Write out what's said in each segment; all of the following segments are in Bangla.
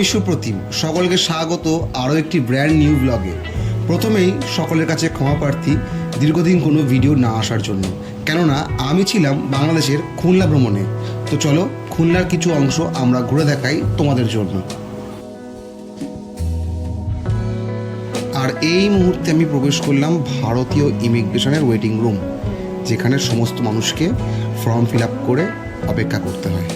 আমি সুপ্রতিম সকলকে স্বাগত আরও একটি ব্র্যান্ড নিউ ব্লগে প্রথমেই সকলের কাছে ক্ষমা প্রার্থী, দীর্ঘদিন কোনো ভিডিও না আসার জন্য। কেননা, আমি ছিলাম বাংলাদেশের খুলনা ভ্রমণে। তো চলো, খুলনার কিছু অংশ আমরা ঘুরে দেখাই তোমাদের জন্য। আর এই মুহূর্তে আমি প্রবেশ করলাম ভারতীয় ইমিগ্রেশনের ওয়েটিং রুম যেখানে সমস্ত মানুষকে ফর্ম ফিল আপ করে অপেক্ষা করতে হয়।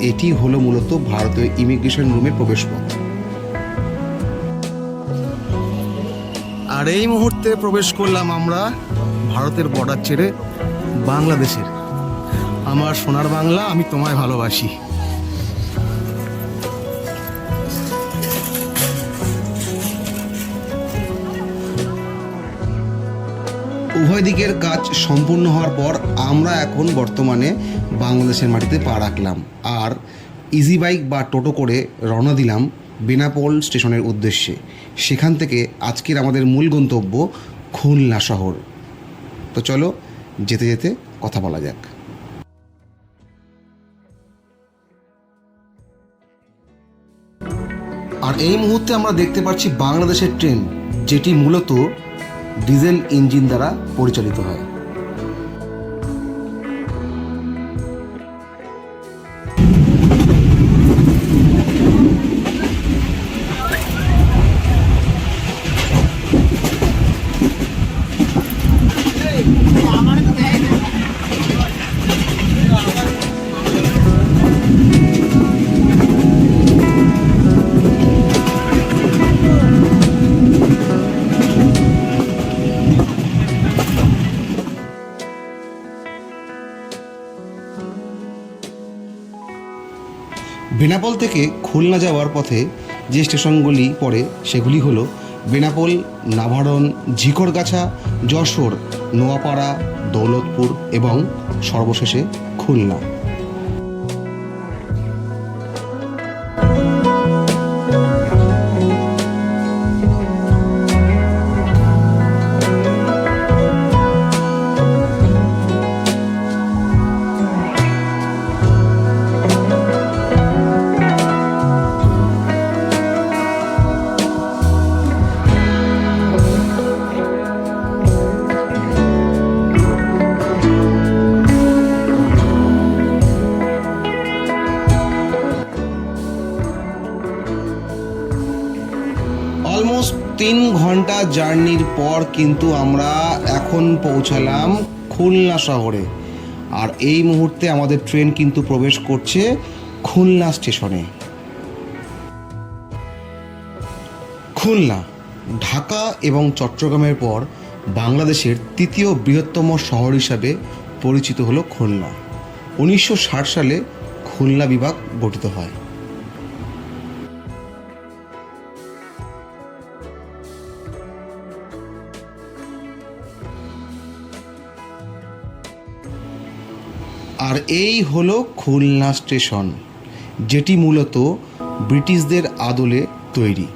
এটি হলো মূলত ভারতীয় ইমিগ্রেশন রুমে প্রবেশ পথ। আর এই মুহূর্তে প্রবেশ করলাম আমরা ভারতের বর্ডার ছেড়ে বাংলাদেশের। আমার সোনার বাংলা আমি তোমায় ভালোবাসি। উভয় দিকের কাজ সম্পূর্ণ হওয়ার পর আমরা এখন বর্তমানে বাংলাদেশের মাটিতে পা রাখলাম। আর ইজি বাইক বা টোটো করে রওনা দিলাম বেনাপোল স্টেশনের উদ্দেশ্যে। সেখান থেকে আজকের আমাদের মূল গন্তব্য খুলনা শহর। তো চলো যেতে যেতে কথা বলা যাক। আর এই মুহূর্তে আমরা দেখতে পাচ্ছি বাংলাদেশের ট্রেন, যেটি মূলত ডিজেল ইঞ্জিন দ্বারা পরিচালিত হয়। বেনাপোল থেকে খুলনা যাওয়ার পথে যে স্টেশনগুলি পড়ে সেগুলি হলো বেনাপোল, নাভারণ, ঝিকরগাছা, যশোর, নোয়াপাড়া, দৌলতপুর এবং সর্বশেষে খুলনা। ঘণ্টা জার্নির পর কিন্তু আমরা এখন পৌঁছালাম খুলনা শহরে। আর এই মুহূর্তে আমাদের ট্রেন কিন্তু প্রবেশ করছে খুলনা স্টেশনে। খুলনা, ঢাকা এবং চট্টগ্রামের পর বাংলাদেশের তৃতীয় বৃহত্তম শহর হিসাবে পরিচিত হলো খুলনা। উনিশশো ষাট সালে খুলনা বিভাগ গঠিত হয়। আর এই হলো খুলনা স্টেশন যেটি মূলত ব্রিটিশদের আদলে তৈরি।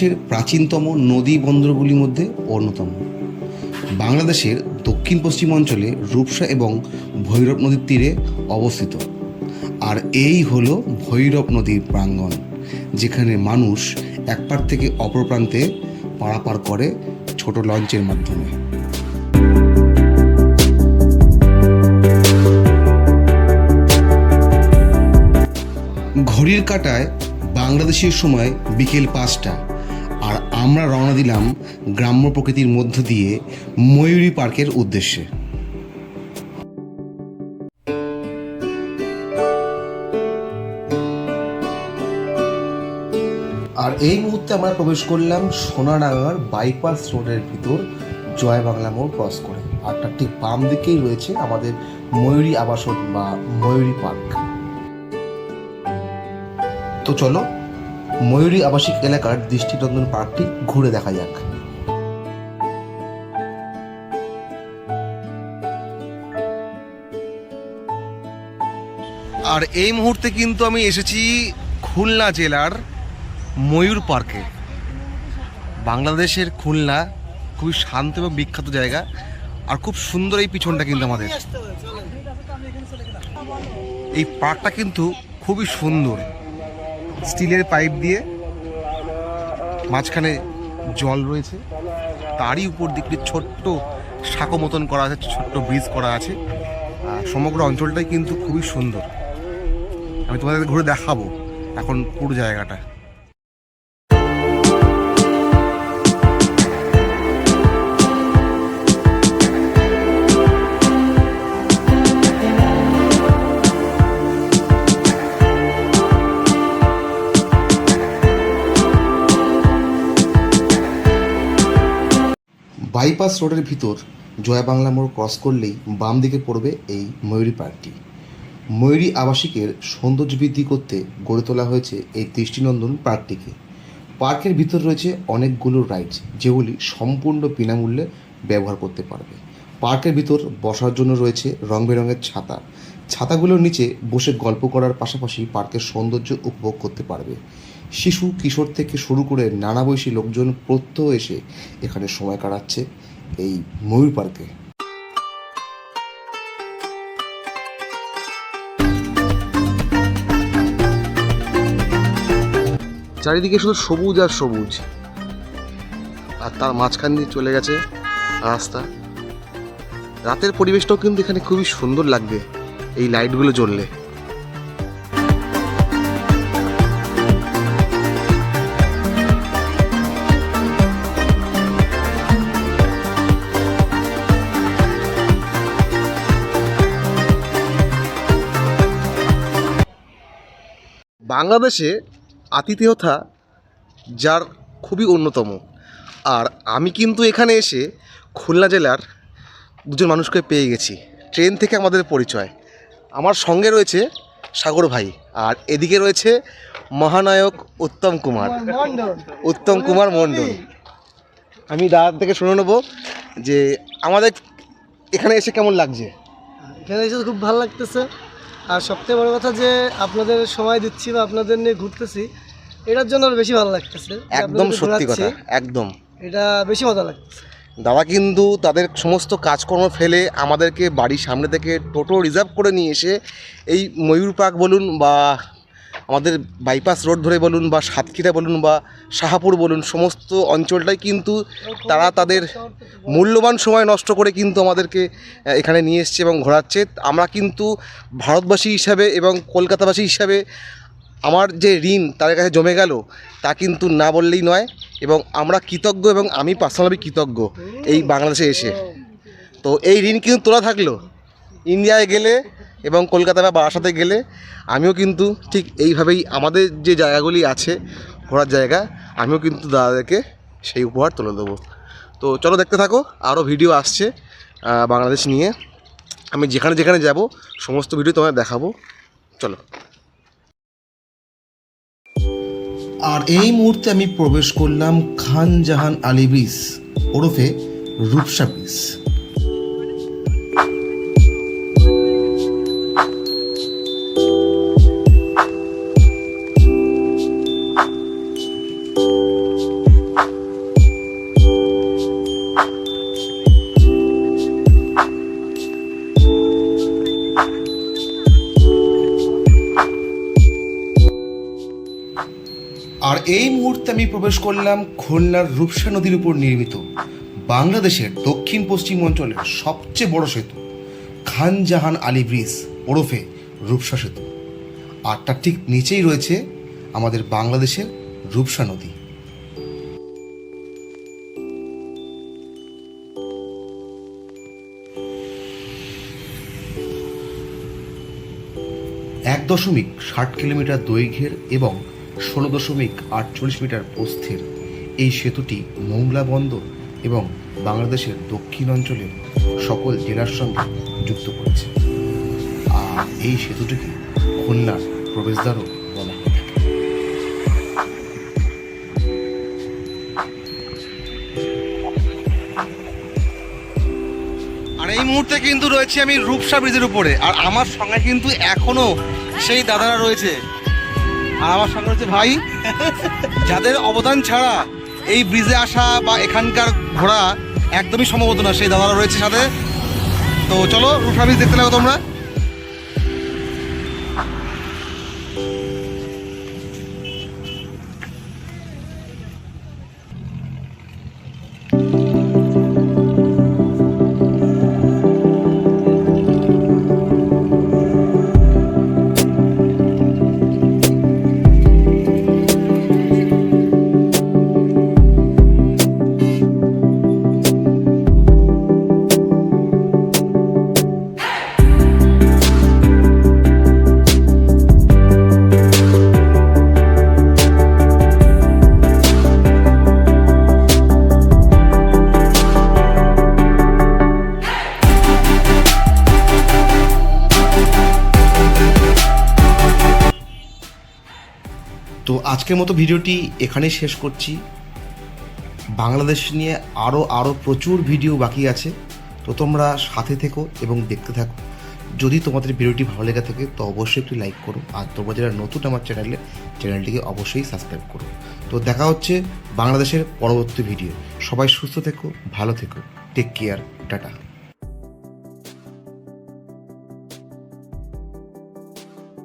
দেশের প্রাচীনতম নদী বন্দরগুলির মধ্যে অন্যতম। বাংলাদেশের দক্ষিণ পশ্চিম অঞ্চলে রূপসা এবং ভৈরব নদীর তীরে অবস্থিত। আর এই হলো ভৈরব নদীর প্রাঙ্গণ, যেখানে মানুষ এক পার থেকে অপর প্রান্তে পারাপার করে ছোট লঞ্চের মাধ্যমে। ঘড়ির কাটায় বাংলাদেশের সময় বিকেল পাঁচটা। আমরা রওনা দিলাম গ্রাম্য প্রকৃতির মধ্য দিয়ে ময়ূরী পার্কের উদ্দেশ্যে। আর এই মুহূর্তে আমরা প্রবেশ করলাম সোনাডাঙ্গার বাইপাস রোডের ভিতর জয় বাংলা মোড় ক্রস করে। আর তার ঠিক বাম দিকেই রয়েছে আমাদের ময়ূরী আবাসন বা ময়ূরী পার্ক। তো চলো ময়ূরী আবাসিক এলাকার দৃষ্টিনন্দন পার্কটি ঘুরে দেখা যাক। আর এই মুহূর্তে কিন্তু আমি এসেছি খুলনা জেলার ময়ূর পার্কে। বাংলাদেশের খুলনা খুবই শান্ত এবং বিখ্যাত জায়গা। আর খুব সুন্দর এই পিছনটা কিন্তু আমাদের। এই পার্কটা কিন্তু খুবই সুন্দর। স্টিলের পাইপ দিয়ে মাঝখানে জল রয়েছে। তারই উপর দিকটি ছোট্ট সাঁকো মতন করা আছে, ছোট্ট ব্রিজ করা আছে। আর সমগ্র অঞ্চলটাই কিন্তু খুবই সুন্দর। আমি তোমাদের ঘুরে দেখাবো এখন পুরো জায়গাটা। বাইপাস রোডের ভিতর জয়া বাংলা মোড় ক্রস করলেই বাম দিকে পড়বে এই ময়ূরী পার্কটি। ময়ূরী আবাসিকের সৌন্দর্য বৃদ্ধি করতে গড়ে তোলা হয়েছে এই দৃষ্টিনন্দন পার্কটিকে। পার্কের ভিতর রয়েছে অনেকগুলো রাইডস, যেগুলি সম্পূর্ণ বিনামূল্যে ব্যবহার করতে পারবে। পার্কের ভিতর বসার জন্য রয়েছে রং বেরঙের ছাতা। ছাতাগুলোর নিচে বসে গল্প করার পাশাপাশি পার্কের সৌন্দর্য উপভোগ করতে পারবে। শিশু, কিশোর থেকে শুরু করে নানা বয়সী লোকজন প্রত্যহ এসে এখানে সময় কাটাচ্ছে এই ময়ূর পার্কে। চারিদিকে শুধু সবুজ আর সবুজ। আর তার মাঝখান দিয়ে চলে গেছে রাস্তা। রাতের পরিবেশটাও কিন্তু এখানে খুবই সুন্দর লাগবে এই লাইটগুলো জ্বললে। বাংলাদেশে আতিথেয়তা যার খুবই অন্যতম। আর আমি কিন্তু এখানে এসে খুলনা জেলার দুজন মানুষকে পেয়ে গেছি। ট্রেন থেকে আমাদের পরিচয়। আমার সঙ্গে রয়েছে সাগর ভাই আর এদিকে রয়েছে মহানায়ক উত্তম কুমার। উত্তম কুমার মণ্ডল। আমি দাদা থেকে শুনে নেব যে আমাদের এখানে এসে কেমন লাগছে? এখানে এসে খুব ভালো লাগতেছে। আর সবথেকে বড় কথা যে আপনাদের সময় দিচ্ছি বা আপনাদের নিয়ে ঘুরতেছি এটার জন্য আর বেশি ভালো লাগতেছে একদম সত্যি কথা একদম। এটা বেশি মজা লাগতেছে। দাদা কিন্তু তাদের সমস্ত কাজকর্ম ফেলে আমাদেরকে বাড়ির সামনে থেকে টোটো রিজার্ভ করে নিয়ে এসে এই ময়ূর পার্ক বলুন বা আমাদের বাইপাস রোড ধরে বলুন বা সাতক্ষীরা বলুন বা শাহাপুর বলুন, সমস্ত অঞ্চলটাই কিন্তু তারা তাদের মূল্যবান সময় নষ্ট করে কিন্তু আমাদেরকে এখানে নিয়ে এসছে এবং ঘোরাচ্ছে। আমরা কিন্তু ভারতবাসী হিসাবে এবং কলকাতাবাসী হিসাবে আমার যে ঋণ তাদের কাছে জমে গেল, তা কিন্তু না বললেই নয় এবং আমরা কৃতজ্ঞ এবং আমি পার্সোনালি কৃতজ্ঞ এই বাংলাদেশে এসে। তো এই ঋণ কিন্তু তোলা থাকল। ইন্ডিয়ায় গেলে এবং কলকাতা বা বারাসাতে গেলে আমিও কিন্তু ঠিক এইভাবেই আমাদের যে জায়গাগুলি আছে ঘোরার জায়গা, আমিও কিন্তু দাদাদেরকে সেই উপহার তুলে দেবো। তো চলো দেখতে থাকো, আরও ভিডিও আসছে বাংলাদেশ নিয়ে। আমি যেখানে যেখানে যাব, সমস্ত ভিডিও তোমায় দেখাবো। চলো। আর এই মুহূর্তে আমি প্রবেশ করলাম খান জাহান আলী ব্রিজ ওরফে রূপসা ব্রিজ। আমি প্রবেশ করলাম খুলনার রূপসা নদীর উপর নির্মিত বাংলাদেশের দক্ষিণ পশ্চিম অঞ্চলের সবচেয়ে বড় সেতু, খান জাহান আলী ব্রিজ, ওরফে রূপসা সেতু। আর তার ঠিক নিচেই রয়েছে আমাদের বাংলাদেশের রূপসা নদী। এক দশমিক ষাট কিলোমিটার দৈর্ঘ্যের এবং ষোলো দশমিক আটচল্লিশ মিটার প্রস্থের এই সেতুটি মোংলা বন্দর এবং বাংলাদেশের দক্ষিণ অঞ্চলের সকল জেলার সঙ্গে যুক্ত করেছে। আর এই সেতুটিকে খুলনার প্রবেশদ্বারও বলা হয় আর এই মুহূর্তে কিন্তু রয়েছে আমি রূপসা ব্রিজের উপরে। আর আমার সঙ্গে কিন্তু এখনও সেই দাদারা রয়েছে। আর আমার সঙ্গে হচ্ছে ভাই। যাদের অবদান ছাড়া এই ব্রিজে আসা বা এখানকার ঘোরা একদমই সম্ভবত না। সেই দাদারা রয়েছে সাথে। তো চলো রুফা ব্রিজ দেখতে লাগো তোমরা। আজকের মতো ভিডিওটি এখানেই শেষ করছি। বাংলাদেশ নিয়ে আরও আরও প্রচুর ভিডিও বাকি আছে। তো তোমরা সাথে থেকো এবং দেখতে থাকো। যদি তোমাদের ভিডিওটি ভালো লেগে থাকে, তো অবশ্যই একটু লাইক করো। আর তোমরা যারা নতুন আমার চ্যানেলে, চ্যানেলটিকে অবশ্যই সাবস্ক্রাইব করো। তো দেখা হচ্ছে বাংলাদেশের পরবর্তী ভিডিও। সবাই সুস্থ থেকো, ভালো থেকো। Take care tata